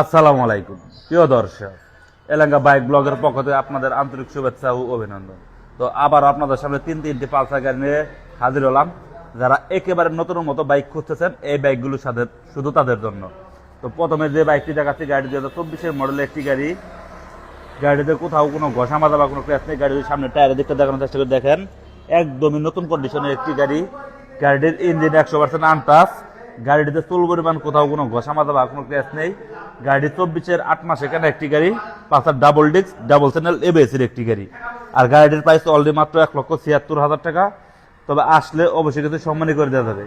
আসসালামু আলাইকুম। প্রিয় দর্শক এলাকা বাইক ব্লগের পক্ষ থেকে আপনাদের আন্তরিক শুভেচ্ছা ও অভিনন্দন। তো আবার আপনাদের সামনে তিন তিনটি পালসার গাড়ি নিয়ে হাজির হলাম। যারা একেবারে নতুন মতো বাইক খুঁজতেছেন, এই বাইকগুলো সাথে শুধু তাদের জন্য। তো প্রথমে যে বাইকটি দেখাচ্ছি গাড়ি দুই হাজার চব্বিশের মডেলের একটি গাড়ি। গাড়িতে কোথাও কোনো ঘষা মাজা বা কোনো ক্র্যাশ নেই। গাড়ির সামনে টায়ারের দিকটা দেখানোর চেষ্টা করে দেখেন। একদমই নতুন কন্ডিশনের একটি গাড়ি। গাড়িটির ইঞ্জিন একশো পার্সেন্ট আনটাস গাড়িটিতে চুল পরিমাণ কোথাও কোনো ঘষা মাজা বা কোনো ক্র্যাশ নেই। গাড়ি চব্বিশের আট মাস এখানে একটি গাড়ি? পাঁচার ডাবল ডিস্ক, ডাবল চ্যানেল এবিএসির একটি গাড়ি। আর গাড়িটির প্রাইস অলরেডি মাত্র এক লক্ষ ছিয়াত্তর হাজার টাকা। তবে আসলে অবশ্যই কিছু সম্মানী করে দেওয়া যাবে।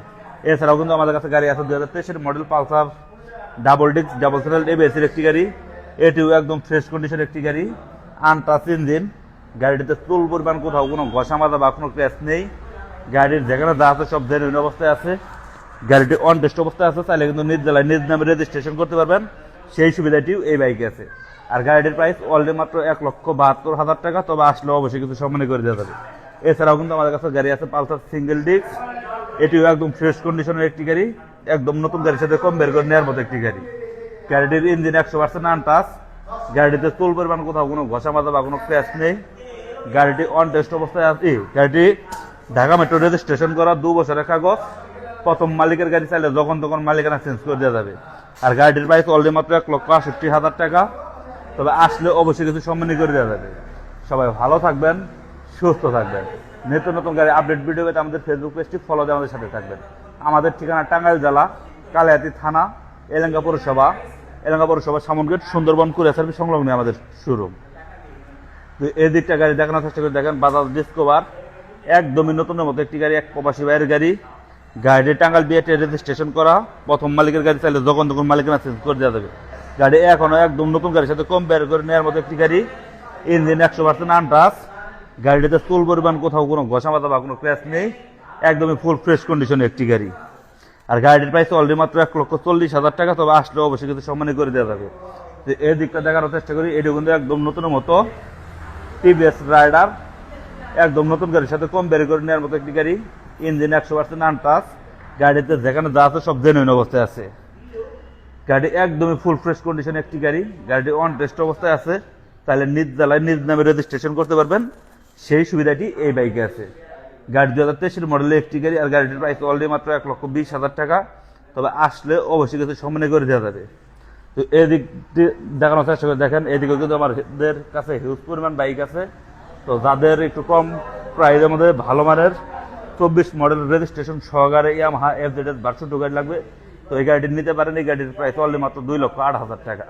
এছাড়াও কিন্তু আমাদের কাছে গাড়ি আছে দুই হাজার তেইশের model Pulsar double disc double channel এবিএসির একটি গাড়ি। এটিও একদম ফ্রেশ কন্ডিশন একটি গাড়ি। আনটাচ ইঞ্জিন গাড়িটিতে চুল পরিমাণ কোথাও কোনো ঘষা মাজা বা কোনো ক্র্যাশ নেই। গাড়ির যেখানে যা আছে সব জেনুইন অবস্থায় আছে। গাড়িটি অন টেস্ট অবস্থায় আছে, চাইলে কিন্তু নিজ জেলায় নিজ নামে রেজিস্ট্রেশন করতে পারবেন। সেই সুবিধাটিও এই বাইকে আছে। আর গাড়িটির প্রাইস অলরেডি মাত্র এক লক্ষ বাহাত্তর হাজার টাকা, তবে আসলে অবশ্যই কিছু সম্মানী করে দেওয়া যাবে। এছাড়াও কিন্তু আমাদের কাছে গাড়ি আছে পালসার সিঙ্গেল ডিস্ক এটিও একদম ফ্রেশ কন্ডিশনের একটি গাড়ি, একদম নতুন গাড়ির সাথে কম বের করে নেওয়ার মতো একটি গাড়ি। গাড়িটির ইঞ্জিন একশো পার্সেন্ট আনটাস গাড়িতে চুল পরিমাণ কোথাও কোনো ঘষা মাজা বা কোনো ক্র্যাশ নেই। গাড়িটি অন টেস্ট অবস্থায় আছে। গাড়িটি ঢাকা মেট্রো রেজিস্ট্রেশন করা দু বছরের কাগজ। প্রথম মালিকের গাড়ি চাইলে যখন তখন মালিকানা চেঞ্জ করে দেওয়া যাবে। আর গাড়িটির প্রাইস অলরেডি মাত্র এক লক্ষ আষট্টি হাজার টাকা। তবে আসলে অবশ্যই কিছু সম্মানী করে দেওয়া যাবে। সবাই ভালো থাকবেন, সুস্থ থাকবেন। নিত্য নতুন গাড়ি আপডেট ভিডিও পেতে আমাদের ফেসবুক পেজটি ফলো দিয়ে আমাদের সাথে থাকবেন। আমাদের ঠিকানা টাঙ্গাইল জেলা, কালিয়াতি থানা, এলাঙ্গা পৌরসভা। এলাঙ্গা পৌরসভা সামনগেট সুন্দরবন কুরিয়া সার্ভিস সংলগ্ন আমাদের শোরুম তো এই দিকটা গাড়ি দেখানোর চেষ্টা করে দেখেন, বাজাজ ডিসকভার একদমই নতুনের মতো একটি গাড়ি, এক প্রবাসী বাইরের গাড়ি। গাড়ি টাঙ্গাল বিয়েটে রেজিস্ট্রেশন করা, প্রথম মালিকের গাড়ি চাইলে যখন তখন মালিকানা চেঞ্জ করে দেওয়া যাবে। গাড়ি এখনও একদম নতুন গাড়ির সাথে কম বের করে নেওয়ার মতো একটি গাড়ি। ইঞ্জিন একশো পার্সেন্ট আনটাস গাড়িতে চুল পরিমাণ কোথাও কোনো ঘষা মাথা বা কোনো ক্র্যাশ নেই। একদমই ফুল ফ্রেশ কন্ডিশনে একটি গাড়ি। আর গাড়িটির প্রাইস অলরেডি মাত্র এক লক্ষ চল্লিশ হাজার টাকা, তবে আসলে অবশ্যই কিন্তু সম্মানী করে দেওয়া যাবে। তো এই দিকটা দেখানোর চেষ্টা করি এটি কিন্তু একদম নতুনের মতো। টিভিএস রাইডার একদম নতুন গাড়ির সাথে কম বের করে নেওয়ার মতো একটি গাড়ি। ইঞ্জিন একশো পার্সেন্ট আনটাচ গাড়িতে যেখানে যা আছে সব জেনুইন অবস্থায় আছে। গাড়ি একদমই ফুল ফ্রেশ কন্ডিশন একটি গাড়ি, গাড়িটি অন টেস্ট অবস্থায় আছে, তাহলে নিজ জেলায়, নিজ নামে রেজিস্ট্রেশন করতে পারবেন। সেই সুবিধাটি এই বাইকে আছে। গাড়ি দু হাজার তেইশের মডেলের একটি গাড়ি, আর গাড়িটির প্রাইস অলরেডি মাত্র এক লক্ষ বিশ হাজার টাকা, তবে আসলে অবশ্যই কিছু সম্মানে করে দেওয়া যাবে। তো এদিক দিয়ে দেখানোর চেষ্টা করে দেখেন এদিকে কিন্তু আমাদের কাছে হিউজ পরিমাণ বাইক আছে। তো যাদের একটু কম প্রাইসের মধ্যে ভালো মানের চব্বিশ মডেল রেজিস্ট্রেশন সহকারে ইয়ামাহা এফ জেড এস বারোশো টু গাড়ি লাগবে। তো এই গাড়িটি নিতে পারেন, এই গাড়ির প্রাইস অলরেডি মাত্র দুই লক্ষ আট হাজার টাকা।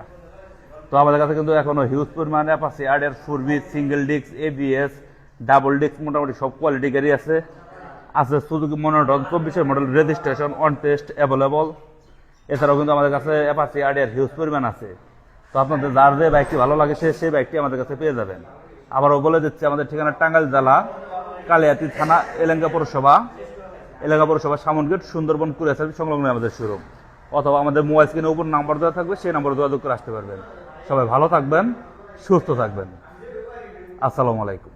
তো আমাদের কাছে কিন্তু এখনও হিউজ পরিমাণে অ্যাপাসি আর এর four V single disc ABS double disc মোটামুটি সব কোয়ালিটি গাড়ি আছে। আছে সুজুকি মনোটন চব্বিশের model registration on test available এছাড়াও কিন্তু আমাদের কাছে অ্যাপাসি আর এর হিউজ পরিমাণ আছে। তো আপনাদের যার যে বাইকটি ভালো লাগে সে, সেই বাইকটি আমাদের কাছে পেয়ে যাবেন। আবারও বলে দিচ্ছি, আমাদের ঠিকানা টাঙ্গাইল জেলা কালিয়াতি থানা, এলাঙ্গা পৌরসভা। এলাকা পৌরসভা সামনগেট সুন্দরবন কুড়ে সার্ভিস সংলগ্ন আমাদের শোরুম অথবা আমাদের মোবাইল স্ক্রিনের উপর নাম্বার দেওয়া থাকবে, সেই নাম্বারে যোগাযোগ করে আসতে পারবেন। সবাই ভালো থাকবেন, সুস্থ থাকবেন। আসসালামু আলাইকুম।